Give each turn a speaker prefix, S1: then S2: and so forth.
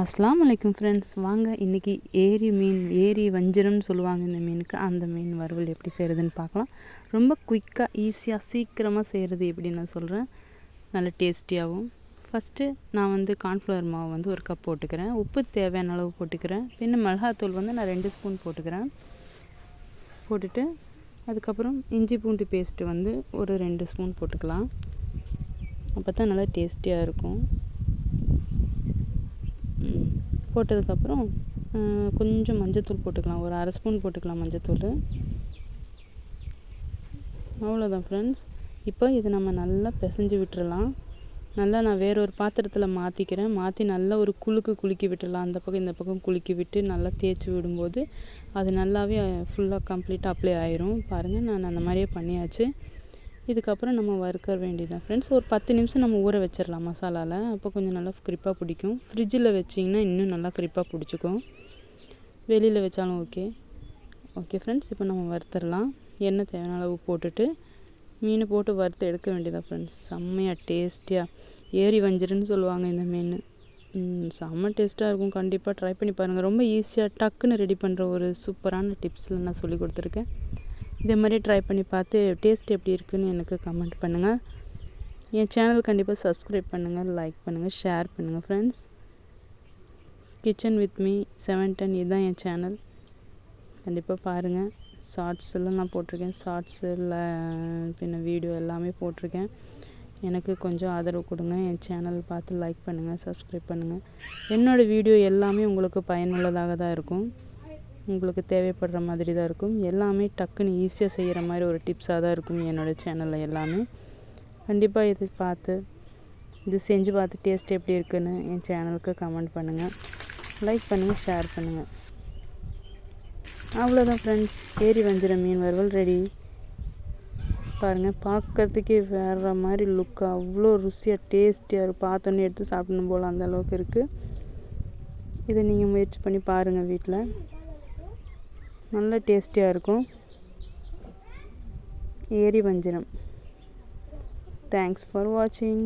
S1: அஸ்லாம் வலைக்கம் ஃப்ரெண்ட்ஸ் வாங்க இன்றைக்கி ஏரி மீன் ஏரி வஞ்சிரம்னு சொல்லுவாங்க இந்த மீனுக்கு. அந்த மீன் வறுவல் எப்படி செய்கிறதுன்னு பார்க்கலாம். ரொம்ப குயிக்காக ஈஸியாக சீக்கிரமாக செய்கிறது எப்படின்னு நான் சொல்கிறேன் நல்ல டேஸ்டியாகவும் ஃபஸ்ட்டு நான் வந்து கார்ன்ஃப்ளவர் மாவு வந்து ஒரு கப் போட்டுக்கிறேன். உப்பு தேவையான அளவு போட்டுக்கிறேன். பின்ன மிளகாத்தூள் வந்து நான் ரெண்டு ஸ்பூன் போட்டுக்கிறேன். போட்டுட்டு அதுக்கப்புறம் இஞ்சி பூண்டு பேஸ்ட்டு வந்து ஒரு ரெண்டு ஸ்பூன் போட்டுக்கலாம். அப்போ தான் நல்லா டேஸ்டியாக இருக்கும். போட்டதுக்கப்புறம் கொஞ்சம் மஞ்சத்தூள் போட்டுக்கலாம். ஒரு அரை ஸ்பூன் போட்டுக்கலாம் மஞ்சத்தூள். அவ்வளோதான் ஃப்ரெண்ட்ஸ் இப்போ இது நம்ம நல்லா பிசைஞ்சு விட்டுறலாம். நல்லா நான் வேற ஒரு பாத்திரத்தில் மாற்றிக்கிறேன் மாற்றி நல்லா ஒரு குலுக்கு குலுக்கி விட்டுடலாம் அந்த பக்கம் இந்த பக்கம் குலுக்கி விட்டு நல்லா தேய்ச்சி விடும்போது அது நல்லாவே ஃபுல்லாக கம்ப்ளீட்டாக அப்ளை ஆயிரும். பாருங்கள் நான் அந்த மாதிரியே பண்ணியாச்சு. இதுக்கப்புறம் நம்ம வறுக்க வேண்டியதான் ஃப்ரெண்ட்ஸ் ஒரு பத்து நிமிஷம் நம்ம ஊற வச்சிடலாம் மசாலாவில் அப்போ கொஞ்சம் நல்லா கிரிப்பாக பிடிக்கும். ஃப்ரிட்ஜில் வச்சிங்கன்னா இன்னும் நல்லா கிரிப்பாக பிடிச்சிக்கும். வெளியில் வச்சாலும் ஓகே ஓகே ஃப்ரெண்ட்ஸ் இப்போ நம்ம வறுத்துடலாம். எண்ணெய் தேவையான அளவு போட்டுட்டு மீன் போட்டு வறுத்து எடுக்க வேண்டியதான் ஃப்ரெண்ட்ஸ் செம்மையாக டேஸ்டியாக ஏரி வஞ்சிருன்னு சொல்லுவாங்க இந்த மீன். செம்ம டேஸ்ட்டாக இருக்கும். கண்டிப்பாக ட்ரை பண்ணி பாருங்கள் ரொம்ப ஈஸியாக டக்குன்னு ரெடி பண்ணுற ஒரு சூப்பரான டிப்ஸில் நான் சொல்லி கொடுத்துருக்கேன். இதே மாதிரி ட்ரை பண்ணி பார்த்து டேஸ்ட் எப்படி இருக்குதுன்னு எனக்கு கமெண்ட் பண்ணுங்கள் என் சேனல் கண்டிப்பாக சப்ஸ்கிரைப் பண்ணுங்கள் லைக் பண்ணுங்கள் ஷேர் பண்ணுங்கள் friends kitchen with me seven ten இதுதான் என் சேனல் கண்டிப்பாக பாருங்கள் ஷார்ட்ஸ் எல்லாம் நான் போட்டிருக்கேன். ஷார்ட்ஸ் இல்லை பின்ன வீடியோ எல்லாமே போட்டிருக்கேன். எனக்கு கொஞ்சம் ஆதரவு கொடுங்க. என் சேனல் பார்த்து லைக் பண்ணுங்கள் சப்ஸ்கிரைப் பண்ணுங்கள் என்னோடய வீடியோ எல்லாமே உங்களுக்கு பயனுள்ளதாக தான் இருக்கும். உங்களுக்கு தேவைப்படுற மாதிரி தான் இருக்கும். எல்லாமே டக்குன்னு ஈஸியாக செய்கிற மாதிரி ஒரு டிப்ஸாக தான் இருக்கும் என்னோடய சேனலில் எல்லாமே. கண்டிப்பாக இது பார்த்து இது செஞ்சு பார்த்து டேஸ்ட் எப்படி இருக்குன்னு என் சேனலுக்கு கமெண்ட் பண்ணுங்கள் லைக் பண்ணுங்கள் ஷேர் பண்ணுங்கள் அவ்வளோதான் ஃப்ரெண்ட்ஸ் ஏரி வஞ்சிர மீன் வறுவல் ரெடி பாருங்கள் பார்க்கறதுக்கே வேறு மாதிரி லுக்கு அவ்வளோ ருசியாக டேஸ்டியாக இருக்கும் பார்த்தோன்னே எடுத்து சாப்பிடணும் போல் அந்த அளவுக்கு இருக்குது இதை நீங்கள் முயற்சி பண்ணி பாருங்கள் வீட்டில் நல்ல டேஸ்டியாக இருக்கும். ஏரி வஞ்சிரம். தேங்க்ஸ் ஃபார் வாட்சிங்